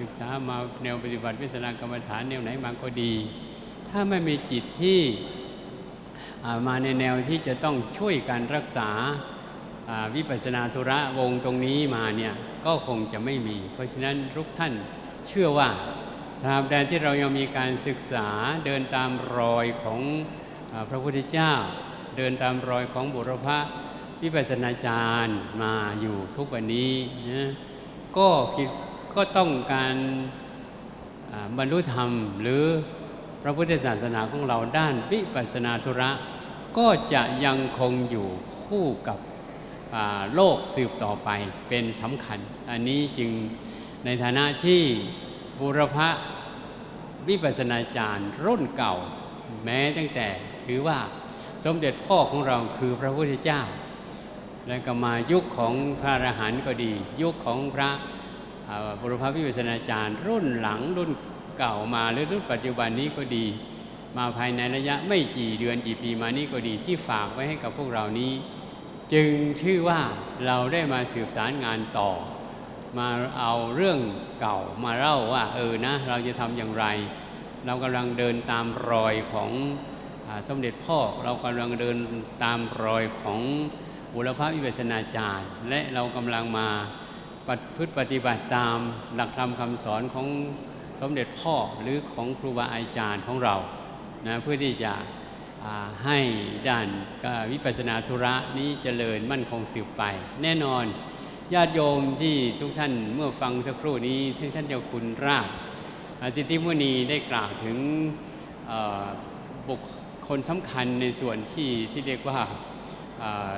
ศึกษามาแนวปฏิบัติวิสนากรรมฐานแนวไหนมาก็ดี ถ้าไม่มีจิตที่มาในแนวที่จะต้องช่วยการรักษาวิปัสนาธุระวงตรงนี้มาเนี่ยก็คงจะไม่มี เพราะฉะนั้นทุกท่านเชื่อว่าตราบใดที่เรายังมีการศึกษาเดินตามรอยของอพระพุทธเจ้า เดินตามรอยของบุรพวิปัสสนาจารย์มาอยู่ทุกวันนี้นะก็คิด ก็ต้องการบรรลุธรรมหรือพระพุทธศาสนาของเราด้านวิปัสสนาธุระ ก็จะยังคงอยู่คู่กับโลกสืบต่อไปเป็นสำคัญ อันนี้จึงในฐานะที่บุรพวิปัสสนาจารย์รุ่นเก่า แม้ตั้งแต่ถือว่าสมเด็จพ่อของเราคือพระพุทธเจ้า แล้วก็มายุคของพระอรหันต์ก็ดี ยุคของพระ บุรพวิปัสสนาจารย์ รุ่นหลังรุ่นเก่ามาหรือรุ่นปัจจุบันนี้ก็ดี มาภายในระยะไม่กี่เดือนกี่ปีมานี้ก็ดีที่ฝากไว้ให้กับพวกเรานี้ จึงชื่อว่าเราได้มาสืบสารงานต่อ มาเอาเรื่องเก่ามาเล่าว่า เออนะ เราจะทำอย่างไร เรากำลังเดินตามรอยของอสมเด็จพ่อเรากำลังเดินตามรอยของบุรพวิปัสนาจารย์ และเรากำลังมา พฤติปฏิบัติตามหลักธรรมคำสอนของสมเด็จพ่อหรือของครูบาอาจารย์ของเรานะเพื่อที่จะให้ด้านวิปัสสนาธุระนี้เจริญมั่นคงสืบไป แน่นอนญาติโยมที่ทุกท่านเมื่อฟังสักครู่นี้ที่ท่านเจ้าคุณราชอ่าสิทธิมุนีได้กล่าวถึงบุคคลสำคัญในส่วนที่ที่เรียกว่า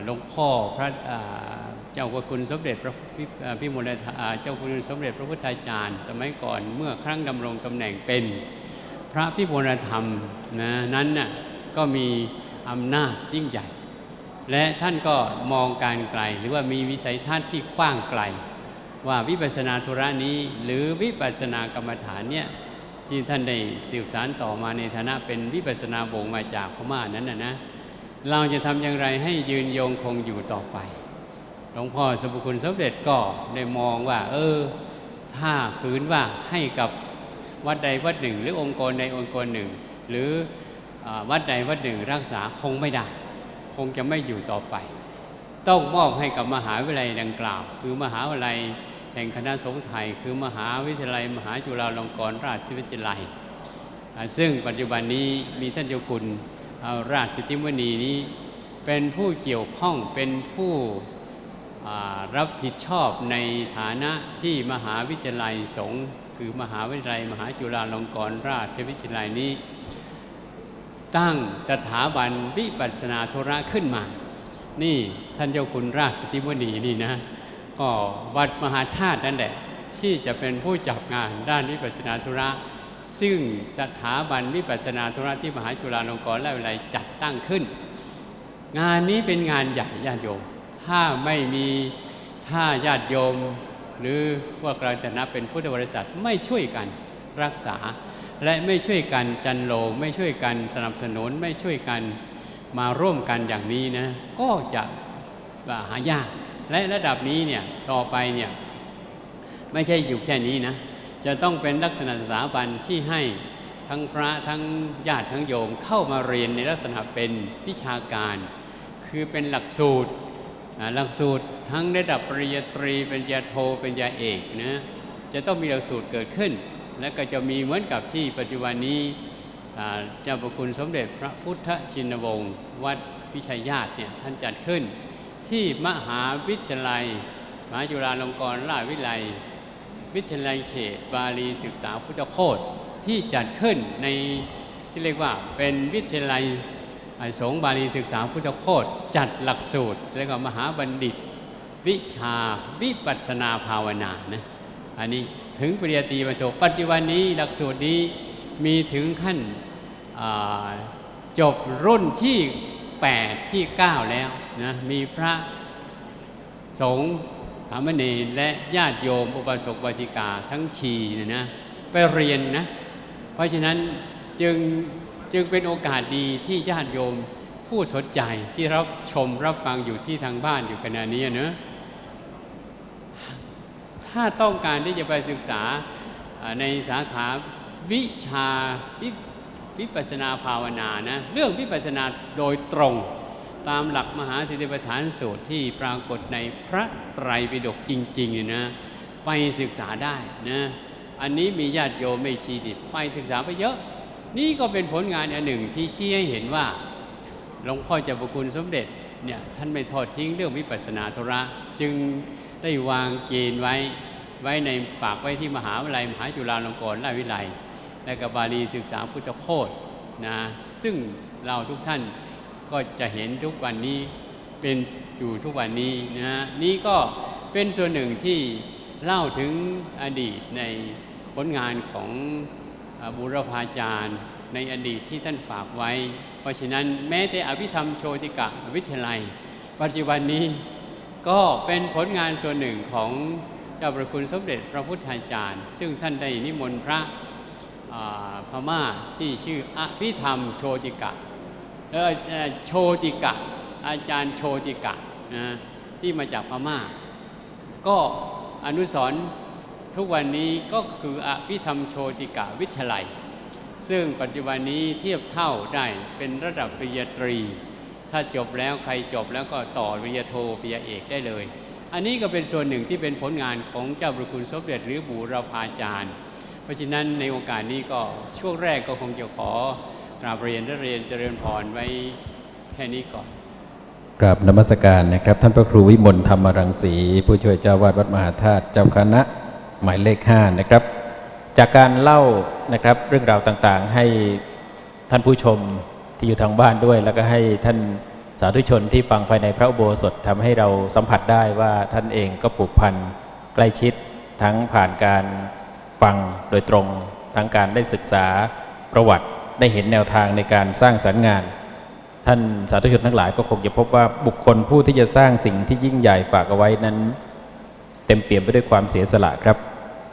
หลวงพ่อพระ เจ้าคุณสมเด็จพระพิมลธาเจ้าคุณสมเด็จพระพุทธาจารย์ สมัยก่อนเมื่อครั้งดำรงตำแหน่งเป็นพระพิมลธรรมนะนั้นน่ะก็มีอำนาจยิ่งใหญ่ และท่านก็มองการไกล หรือว่ามีวิสัยทัศน์ที่กว้างไกล ว่าวิปัสสนาธุระนี้ หรือวิปัสสนากรรมฐานเนี่ยที่ท่านได้สืบสารต่อมาในฐานะเป็นวิปัสสนาบ่งมาจากพม่านั้นนะนะเราจะทำอย่างไรให้ยืนยงคงอยู่ต่อไป หลวงพ่อสมบุคุณสมเด็จก็ได้มองว่า เออ ถ้าคืนว่าให้กับวัดใดวัดหนึ่ง หรือองค์กรใดองค์กรหนึ่ง หรือวัดใดวัดหนึ่งรักษาคงไม่ได้ คงจะไม่อยู่ต่อไป ต้องมอบให้กับมหาวิทยาลัยดังกล่าว คือมหาวิทยาลัยแห่งคณะสงฆ์ไทย คือมหาวิทยาลัย มหาจุฬาลงกรณราชวิทยาลัย ซึ่งปัจจุบันนี้มีท่านเจ้าคุณราชสิทธิมณีนี้ เป็นผู้เกี่ยวข้องเป็นผู้ รับผิดชอบในฐานะที่มหาวิทยาลัยสงฆ์คือมหาวิทยาลัย มหาจุฬาลงกรณราชวิทยาลัยนี้ ตั้งสถาบันวิปัสสนาธุระขึ้นมา นี่ท่านเจ้าคุณราชสิทธิมณีนี่นะก็วัดมหาธาตุนั่นแหละที่จะเป็นผู้จับงานด้านวิปัสสนาธุระซึ่งสถาบันวิปัสสนาธุระที่มหาจุฬาลงกรณราชวิทยาลัยจัดตั้งขึ้น งานนี้เป็นงานใหญ่ญาติโยม ถ้าไม่มีถ้าญาติโยม หรือพวกเราจะนับเป็นพุทธบริษัทไม่ช่วยกันรักษา และไม่ช่วยกันจันโลงไม่ช่วยกันสนับสนุนไม่ช่วยกันมาร่วมกันอย่างนี้นะก็จะหายากและระดับนี้เนี่ยต่อไปเนี่ยไม่ใช่อยู่แค่นี้นะจะต้องเป็นลักษณะสถาบันที่ให้ทั้งพระทั้งญาติทั้งโยมเข้ามาเรียนในลักษณะเป็นวิชาการ คือเป็นหลักสูตร หลักสูตรทั้งระดับปริญญาตรีปริญญาโทปริญญาเอกนะจะต้องมีหลักสูตรเกิดขึ้น และก็จะมีเหมือนกับที่ปัจจุบันนี้เจ้าประคุณสมเด็จพระพุทธชินวงศ์วัดพิชัยญาติเนี่ยท่านจัดขึ้น ที่มหาวิทยาลัย มหาจุฬาลงกรณราชวิทยาลัย วิทยาลัยเขตบาลีศึกษาพุทธโคตที่จัดขึ้นในที่เรียกว่าเป็นวิทยาลัย สงบาลีศึกษาพุทธโคตจัดหลักสูตรเรียกว่ามหาบัณฑิต วิชาวิปัสนาภาวนานะอันนี้ถึงปริญญาตรีบรรโทปัจจุบันนี้หลักสูตรนี้มีถึงขั้นจบรุ่นที่ 8 ที่ 9 แล้วนะมีพระสงฆ์สามเณรและญาติโยม อุบาสกบาสิกาทั้งชีเนี่ยนะไปเรียนนะ เพราะฉะนั้นจึง จึงเป็นโอกาสดีที่ญาติโยมผู้สนใจที่รับชมรับฟังอยู่ที่ทางบ้านอยู่ขณะนี้เนะถ้าต้องการที่จะไปศึกษาในสาขาวิชาวิวปัสนาภาวนานะเรื่องวิปัสนาโดยตรง ตามหลักมหาสติปัฏฐานสูตรที่ปรากฏในพระไตรปิฎกจริงๆเนี่ยนะไปศึกษาได้นะอันนี้มีญาติโยมไม่ชีดิบไปศึกษาไปเยอะ นี่ก็เป็นผลงานอันหนึ่งที่ชี้ให้เห็นว่าหลวงพ่อเจ้าประคุณสมเด็จเนี่ยท่านไม่ทอดทิ้งเรื่องวิปัสสนาธุระ จึงได้วางเกณฑ์ไว้ไว้ในฝากไว้ที่มหาวิทยาลัยมหาจุฬาลงกรณราชวิทยาลัย และกับบาลีศึกษาพุทธโคตนะซึ่งเราทุกท่านก็จะเห็นทุกวันนี้เป็นอยู่ทุกวันนี้นะนี่ก็เป็นส่วนหนึ่งที่เล่าถึงอดีตในผลงานของ บุรพาจารย์ ในอดีตที่ท่านฝากไว้ เพราะฉะนั้นแม้แต่อภิธรรมโชติกะวิทยาลัย ปัจจุบันนี้ก็เป็นผลงานส่วนหนึ่งของเจ้าประคุณสมเด็จพระพุทธาจารย์ ซึ่งท่านได้นิมนต์พระพม่าที่ชื่ออภิธรรมโชติกะเออเอ่อโชติกะ อาจารย์โชติกะนะที่มาจากพม่า ก็อนุสร ทุกวันนี้ก็คืออภิธรรมโชติกาวิทยาลัย ซึ่งปัจจุบันนี้เทียบเท่าได้เป็นระดับปริญญาตรี ถ้าจบแล้วใครจบแล้วก็ต่อปริญญาโทปริญญาเอกได้เลย อันนี้ก็เป็นส่วนหนึ่งที่เป็นผลงานของเจ้าประคุณสมเด็จหรือบูรพาจารย์ เพราะฉะนั้นในโอกาสนี้ก็ช่วงแรกก็คงจะขอกราบเรียนและเรียนเจริญพรไว้แค่นี้ก่อนกราบนมัสการนะครับ ท่านพระครูวิมลธรรมรังสีผู้ช่วยเจ้าวาดวัดมหาธาตุเจ้าคณะ หมายเลขห้านะครับ จากการเล่านะครับเรื่องราวต่างๆ ให้ท่านผู้ชมที่อยู่ทางบ้านด้วย แล้วก็ให้ท่านสาธุชนที่ฟังภายในพระอุโบสถทำให้เราสัมผัสได้ว่าท่านเองก็ผูกพันใกล้ชิดทั้งผ่านการฟังโดยตรง ทั้งการได้ศึกษาประวัติได้เห็นแนวทางในการสร้างสรรค์งาน ท่านสาธุชนทั้งหลายก็คงจะพบว่าบุคคลผู้ที่จะสร้างสิ่งที่ยิ่งใหญ่ฝากเอาไว้นั้น เต็มเปี่ยมไปด้วยความเสียสละครับ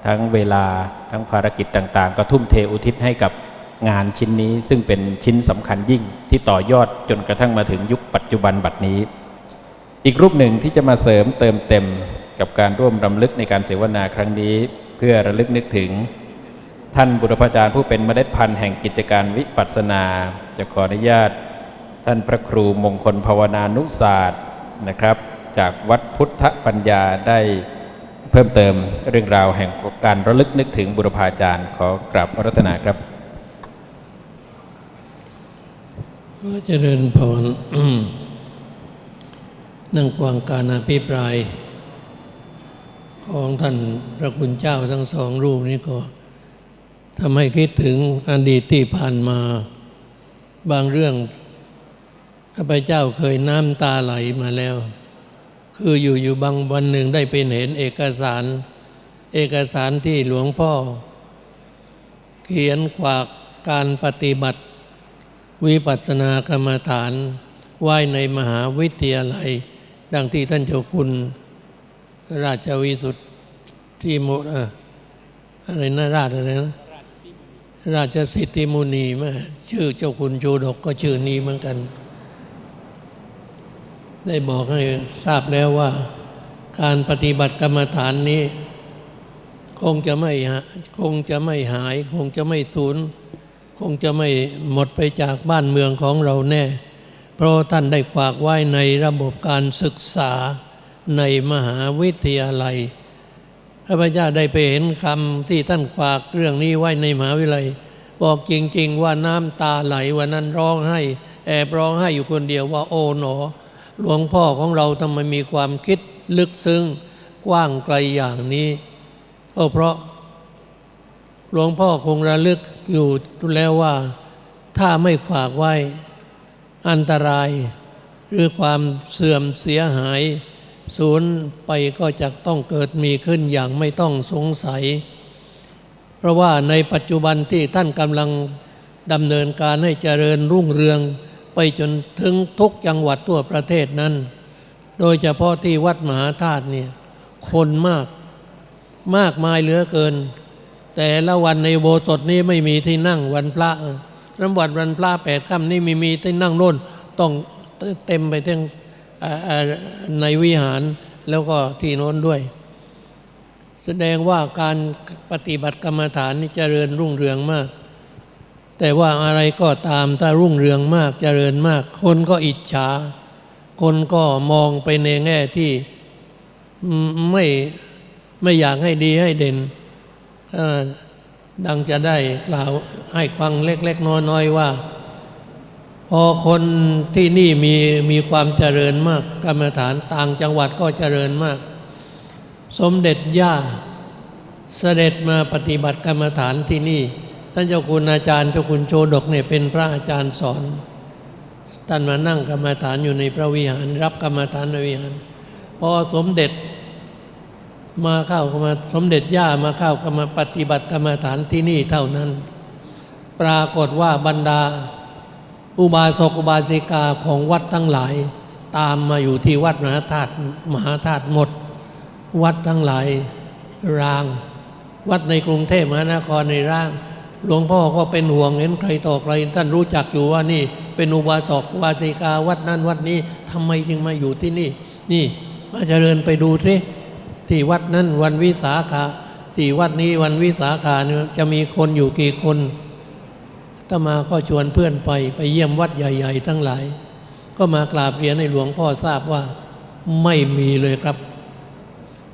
ทั้งเวลาทั้งภารกิจต่างๆ ก็ทุ่มเทอุทิศให้กับงานชิ้นนี้ซึ่งเป็นชิ้นสำคัญยิ่งที่ต่อยอดจนกระทั่งมาถึงยุคปัจจุบันบัดนี้ อีกรูปหนึ่งที่จะมาเสริมเติมเต็มกับการร่วมรำลึกในการเสวนาครั้งนี้ เพื่อระลึกนึกถึง ท่านบุรพาจารย์ผู้เป็นเมล็ดพันธุ์แห่งกิจการวิปัสสนา จะขออนุญาต ท่านพระครูมงคลภาวนานุศาสตร์นะครับ จากวัดพุทธปัญญาได้ เพิ่มเติมเรื่องราวแห่งการระลึกนึกถึงบุรพาจารย์ ขอกราบอรัตนาครับขอเจริญพรนั่งกวางการอภิปราย ของท่านพระคุณเจ้าทั้งสองรูปนี้ก็ทำให้คิดถึงอดีตที่ผ่านมา บางเรื่องข้าพเจ้าเคยน้ำตาไหลมาแล้ว คืออยู่อยู่บางวันหนึ่งได้เป็นเห็นเอกสาร เอกสารที่หลวงพ่อ เขียนกวากการปฏิบัติ วิปัสสนากรรมฐานไว้ในมหาวิทยาลัย ดังที่ท่านเจ้าคุณ ราชวิสุทธิโมเอ่อะไรนะราชอะไรนะราชสิทธิมุนีแม่ชื่อเจ้าคุณชูดกก็ชื่อนี้เหมือนกัน ได้บอกให้ทราบแล้วว่า การปฏิบัติกรรมฐานนี้ คงจะไม่คงจะไม่หาย คงจะไม่สูญคงจะไม่หมดไปจากบ้านเมืองของเราแน่ เพราะท่านได้ฝากไว้ในระบบการศึกษาในมหาวิทยาลัยข้าพเจ้าได้ไปเห็นคำที่ท่านฝากเรื่องนี้ไว้ในมหาวิทยาลัย บอกจริง ๆ ว่าน้ำตาไหลวันนั้นร้องไห้ แอบร้องไห้อยู่คนเดียวว่าโอ๋หนอ หลวงพ่อของเราทำไมมีความคิดลึกซึ้งกว้างไกลอย่างนี้ก็เพราะ หลวงพ่อคงระลึกอยู่แล้วว่า ถ้าไม่ฝากไว้อันตราย หรือความเสื่อมเสียหายสูญไปก็จะต้องเกิดมีขึ้นอย่างไม่ต้องสงสัย เพราะว่าในปัจจุบันที่ท่านกำลังดำเนินการให้เจริญรุ่งเรือง ไปจนถึงทุกจังหวัดทั่วประเทศนั้น โดยเฉพาะที่วัดมหาธาตุเนี่ยคนมากมากมายเหลือเกิน แต่ละวันในโบสถนี้ไม่มีที่นั่งวันพระรำวัดวันพระแปดค่ำนี่มีมีที่นั่งโน่นต้องเต็มไปทั้งในวิหารแล้วก็ที่โน้นด้วย แสดงว่าการปฏิบัติกรรมฐานนี่เจริญรุ่งเรืองมาก แต่ว่าอะไรก็ตามถ้ารุ่งเรืองมากเจริญมาก คนก็อิจฉา คนก็มองไปในแง่ที่ไม่ไม่อยากให้ดีให้เด่นดังจะได้กล่าวให้ฟังเล็ก ๆ น้อย ๆ ว่า พอคนที่นี่มีมีความเจริญมาก กรรมฐานต่างจังหวัดก็เจริญมาก สมเด็จย่าเสด็จมาปฏิบัติกรรมฐานที่นี่ ท่านเจ้าคุณอาจารย์เจ้าคุณโชดกเนี่ยเป็นพระอาจารย์สอน ท่านมานั่งกรรมฐานอยู่ในพระวิหาร รับกรรมฐานในวิหาร พอสมเด็จมาเข้ามาสมเด็จย่ามาเข้ากรรมปฏิบัติกรรมฐานที่นี่เท่านั้น ปรากฏว่าบรรดา อุบาสกอุบาสิกาของวัดทั้งหลาย ตามมาอยู่ที่วัดมหาธาตุมหาธาตุหมด วัดทั้งหลายร้าง วัดในกรุงเทพมหานครในร่าง หลวงพ่อก็เป็นห่วงเห็นใครต่อใคร ท่านรู้จักอยู่ว่านี่ เป็นอุบาสกอุบาสิกาวัดนั้นวัดนี้ทำไมจึงมาอยู่ที่นี่ นี่มาเจริญไปดูสิที่วัดนั้นวันวิสาขาที่วัดนี้วันวิสาขาเนี่ยจะมีคนอยู่กี่คนถ้ามาก็ชวนเพื่อนไปไปเยี่ยมวัดใหญ่ ๆ ทั้งหลาย ก็มากราบเรียนให้หลวงพ่อทราบว่าไม่มีเลยครับ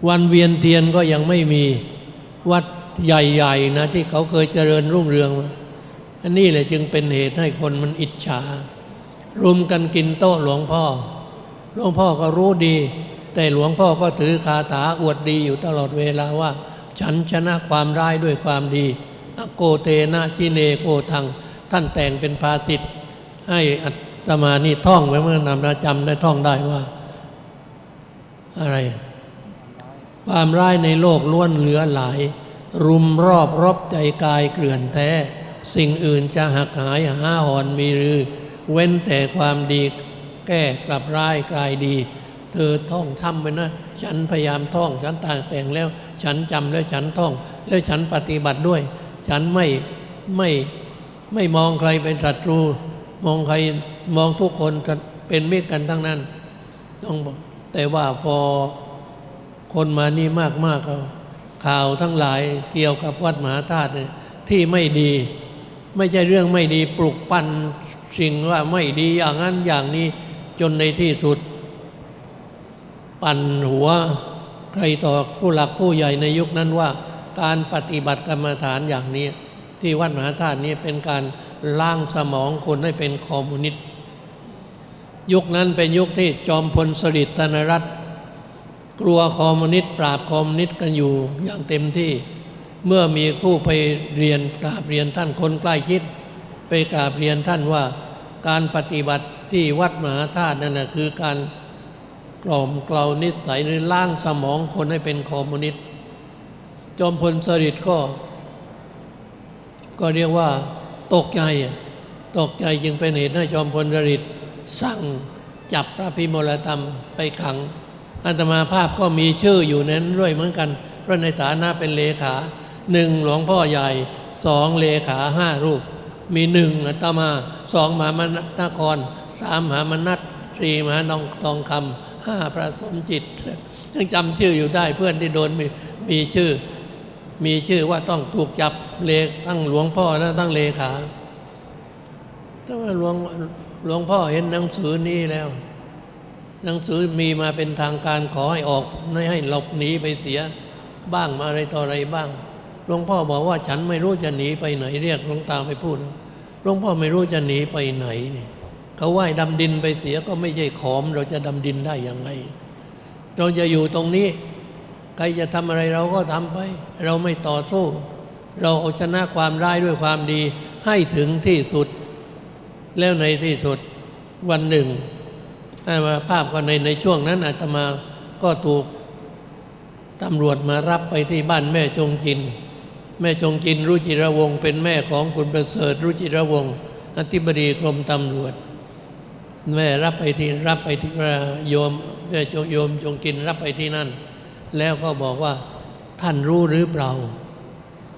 วันเวียนเทียนก็ยังไม่มีวัด ใหญ่ๆนะที่เขาเคยเจริญรุ่งเรืองอันนี้แหละจึงเป็นเหตุให้คนมันอิจฉา รุมกันกินโต๊ะหลวงพ่อ หลวงพ่อก็รู้ดี แต่หลวงพ่อก็ถือคาถาอวดดีอยู่ตลอดเวลาว่า ฉันชนะความร้ายด้วยความดีอโกเตนะชิเนโกทัง ท่านแต่งเป็นภาษิตให้อัตมานี่ท่องไว้เมื่อนำประจำได้ท่องได้ว่า อะไร ความร้ายในโลกล้วนเหลือหลาย รุมรอบรบใจกายเกลื่อนแท้ สิ่งอื่นจะหักหายหาหอนมีรือ เว้นแต่ความดีแก้กลับร้ายกลายดี เธอท่องทำไปนะ ฉันพยายามท่อง ฉันต่างแต่งแล้ว ฉันจำแล้วฉันท่อง แล้วฉันปฏิบัติด้วย ฉันไม่ไม่ไม่มองใครเป็นศัตรู มองใครมองทุกคนเป็นมิตรกันทั้งนั้น ต้องบอกแต่ว่าพอคนมานี่มากมากเขา ข่าวทั้งหลายเกี่ยวกับวัดมหาธาตุที่ไม่ดี ไม่ใช่เรื่องไม่ดีปลุกปั้นสิ่งว่าไม่ดีอย่างนั้นอย่างนี้จนในที่สุด ปั่นหัวใครต่อผู้หลักผู้ใหญ่ในยุคนั้นว่า การปฏิบัติกรรมฐานอย่างนี้ ที่วัดมหาธาตุนี้เป็นการล้างสมองคนให้เป็นคอมมิวนิสต์ยุคนั้นเป็นยุคที่จอมพลสฤษดิ์ธนรัตน์ กลัวคอมมิวนิสต์ปราบคอมมิวนิสต์กันอยู่อย่างเต็มที่ เมื่อมีคู่ไปเรียนกราบเรียนท่านคนใกล้ชิด ไปกราบเรียนท่านว่าการปฏิบัติที่วัดมหาธาตุนั่นนะคือการกล่อมเกลานิสัยหรือล้างสมองคนให้เป็นคอมมิวนิสต์จอมพลสฤษดิ์ก็ ก็เรียกว่า ตกใจตกใจจึงเป็นเหตุให้จอมพลสฤษดิ์สั่งจับพระพิมลธรรมไปขัง อาตมาภาพก็มีชื่ออยู่นั้นด้วยเหมือนกันเพราะในฐานะเป็นเลขาหนึ่งหลวงพ่อใหญ่สองเลขาห้ารูป มีหนึ่งอาตมาสองมหามนครสามมหามนัตสี่มหานองทองคำห้าพระสมจิตยังจำชื่ออยู่ได้เพื่อนที่โดนมีมีชื่อ มีชื่อว่าต้องถูกจับเลขทั้งหลวงพ่อและทั้งเลขาแต่ว่าหลวงหลวงพ่อเห็นหนังสือนี้แล้ว หนังสือมีมาเป็นทางการขอให้ออกไม่ให้หลบหนีไปเสียบ้างมาอะไรต่ออะไรบ้างหลวงพ่อบอกว่าฉันไม่รู้จะหนีไปไหนเรียกหลวงตาไปพูดหลวงพ่อไม่รู้จะหนีไปไหนนี่เขาว่ายดำดินไปเสียก็ไม่ใช่ขอม เราจะดำดินได้ยังไง เราจะอยู่ตรงนี้ ใครจะทำอะไรเราก็ทำไป เราไม่ต่อสู้ เราเอาชนะความร้ายด้วยความดีให้ถึงที่สุด แล้วในที่สุดวันหนึ่ง อาตมาภาพก็ในในช่วงนั้นอาตมาก็ถูกตำรวจมารับไปที่บ้านแม่จงจิน แม่จงจินรุจิระวงเป็นแม่ของคุณประเสริฐรุจิระวงอธิบดีกรมตำรวจ แม่รับไปที่รับไปที่โยมแม่จงโยมจงจินรับไปที่นั่น แล้วก็บอกว่าท่านรู้หรือเปล่า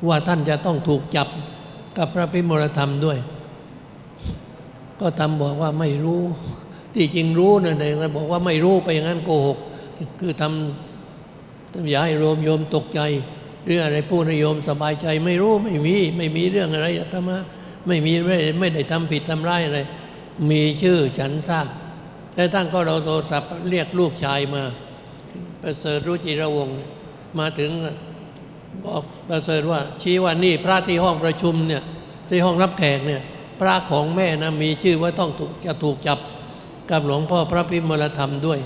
ว่าท่านจะต้องถูกจับกับพระพิมลธรรมด้วย ก็ทำบอกว่าไม่รู้ ที่จริงรู้นะแต่บอกว่าไม่รู้ไปอย่างนั้นโกหก คือทำอย่าให้โยมโยมตกใจหรืออะไรพูดให้โยมสบายใจไม่รู้ไม่มีไม่มีเรื่องอะไรอาตมาไม่มีไม่ไม่ได้ทำผิดทำร้ายอะไรมีชื่อฉันทราบแล้วท่านก็เราโทรศัพท์เรียกลูกชายมาประเสริฐรุจิระวงมาถึงบอกประเสริฐว่าชี้ว่านี่พระที่ห้องประชุมเนี่ยที่ห้องรับแขกเนี่ยพระของแม่นะมีชื่อว่าต้องถูกจะถูกจับ กับหลวงพ่อพระพิมลธรรมด้วย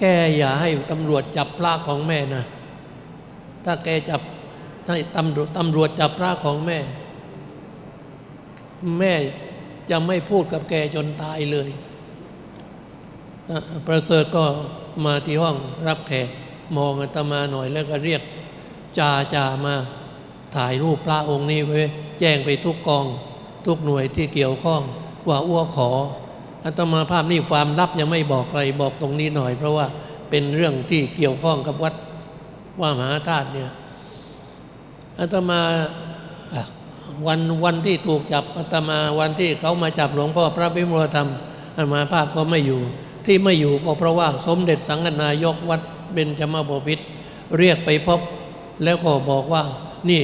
แกอย่าให้ตำรวจจับพระของแม่นะ ถ้าแกจับให้ตำรวจตำรวจจับพระของแม่ แม่จะไม่พูดกับแกจนตายเลย ประเสริฐก็มาที่ห้องรับแขกมองอาตมาหน่อยแล้วก็เรียกจ่าจ่ามาถ่ายรูปพระองค์นี้ไว้แจ้งไปทุกกอง ทุกหน่วยที่เกี่ยวข้องว่าอ้วขอ อาตมาภาพนี่ความลับยังไม่บอกใครบอกตรงนี้หน่อย เพราะว่าเป็นเรื่องที่เกี่ยวข้องกับวัดว่ามหาธาตุเนี่ยอาตมาวันวันที่ถูกจับอาตมาวันที่เขามาจับหลวงพ่อพระพิมลธรรมอาตมาภาพก็ไม่อยู่ ที่ไม่อยู่ก็เพราะว่าสมเด็จสังฆนายกวัดเบญจมาบพิตรเรียกไปพบ แล้วก็บอกว่า นี่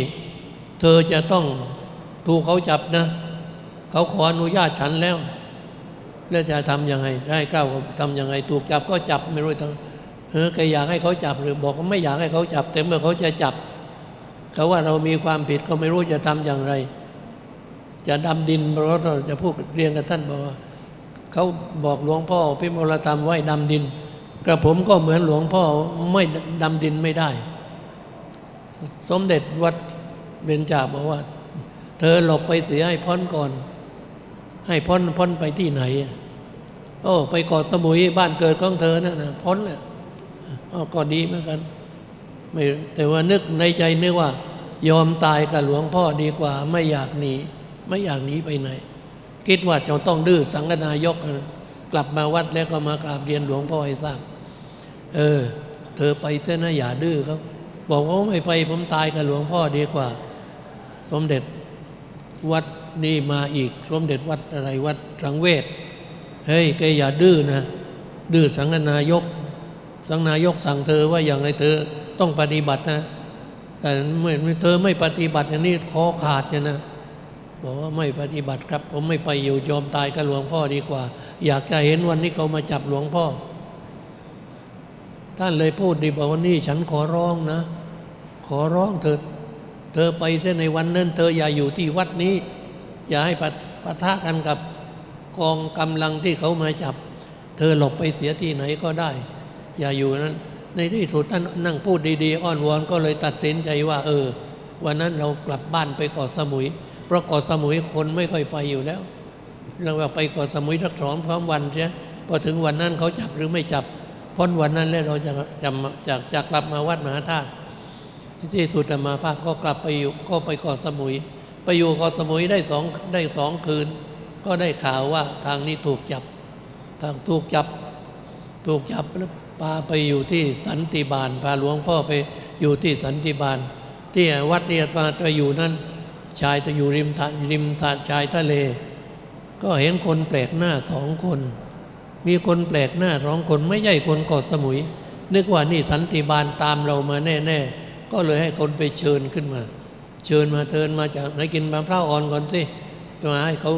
เธอจะต้องถูกเขาจับนะ เขาขออนุญาตฉันแล้ว แล้วจะทำยังไงให้ก้าวทำยังไงถูกจับก็จับไม่รู้ทั้งเออใครอยากให้เขาจับหรือบอกว่าไม่อยากให้เขาจับ แต่เมื่อเขาจะจับ เขาว่าเรามีความผิดเขาไม่รู้จะทำอย่างไร จะดำดินราะเราจะพูดเรียนกับท่านบอกว่าเขาบอกหลวงพ่อพิมลธรรมไว้ดำดินกระผมก็เหมือนหลวงพ่อไม่ดำดินไม่ได้ สมเด็จวัดเบญจาบอกว่า เธอหลบไปเสียให้พ้นก่อน ให้พ้นพ้นไปที่ไหน โอ้ ไปเกาะสมุยบ้านเกิดของเธอนั่นนะพ้นเลยอ้อก็ดีเหมือนกันไม่แต่ว่านึกในใจนึกว่า ยอมตายกับหลวงพ่อดีกว่า ไม่อยากหนีไม่อยากหนีไปไหน คิดว่าจะต้องดื้อสังฆนายกนะกลับมาวัดแล้วก็มากราบเรียนหลวงพ่อให้ทราบเออ เธอไปเถอะนะอย่าดื้อเขาบอกว่าไม่ไปผมตายกับหลวงพ่อดีกว่า สมเด็จวัด นี่มาอีกสมเด็จวัดอะไรวัดสังเวชเฮ้ยแกอย่าดื้อนะ ดื้อสังนายก สังนายกสั่งเธอว่าอย่างไรเธอต้องปฏิบัตินะ แต่เมื่อเธอไม่ปฏิบัติอย่างนี้คอขาดจะนะบอกว่าไม่ปฏิบัติครับ ผมไม่ไปอยู่ยอมตายกับหลวงพ่อดีกว่า อยากจะเห็นวันนี้เขามาจับหลวงพ่อ ท่านเลยพูดดีบอกว่านี่ฉันขอร้องนะ ขอร้องเธอเธอไปเส้นในวันนั้น เธออย่าอยู่ที่วัดนี้ อย่าให้ปะปะทะกันกับกองกำลังที่เขามาจับ เธอหลบไปเสียที่ไหนก็ได้ อย่าอยู่นั้น ในที่สุดท่านนั่งพูดดีๆ อ้อนวอนก็เลยตัดสินใจว่า เออ วันนั้นเรากลับบ้านไปเกาะสมุย เพราะเกาะสมุยคนไม่ค่อยไปอยู่แล้ว เราไปเกาะสมุยทักสองพร้อมวันใช่พอถึงวันนั้นเขาจับหรือไม่จับพ้นวันนั้นแล้วเราจะจะจะจะกลับมาวัดมหาธาตุที่สุดมาภาคก็กลับไปอยู่ก็ไปเกาะสมุย ไปอยู่เกาะสมุยได้สองได้สองคืน ก็ได้ข่าวว่าทางนี้ถูกจับ ทางถูกจับ ถูกจับแล้วพาไปอยู่ที่สันติบาลพาหลวงพ่อไปอยู่ที่สันติบาล ที่วัดที่อาตมาไปอยู่นั้น ชายจะอยู่ริมทะริมทะชายทะเล ก็เห็นคนแปลกหน้าสองคน มีคนแปลกหน้าสองคนไม่ใช่คนเกาะสมุย นึกว่านี่สันติบาลตามเรามาแน่ ๆ ก็เลยให้คนไปเชิญขึ้นมา เชิญมาเทินมาจากไหนกินมะพร้าวอ่อนก่อนสิมาให้เขา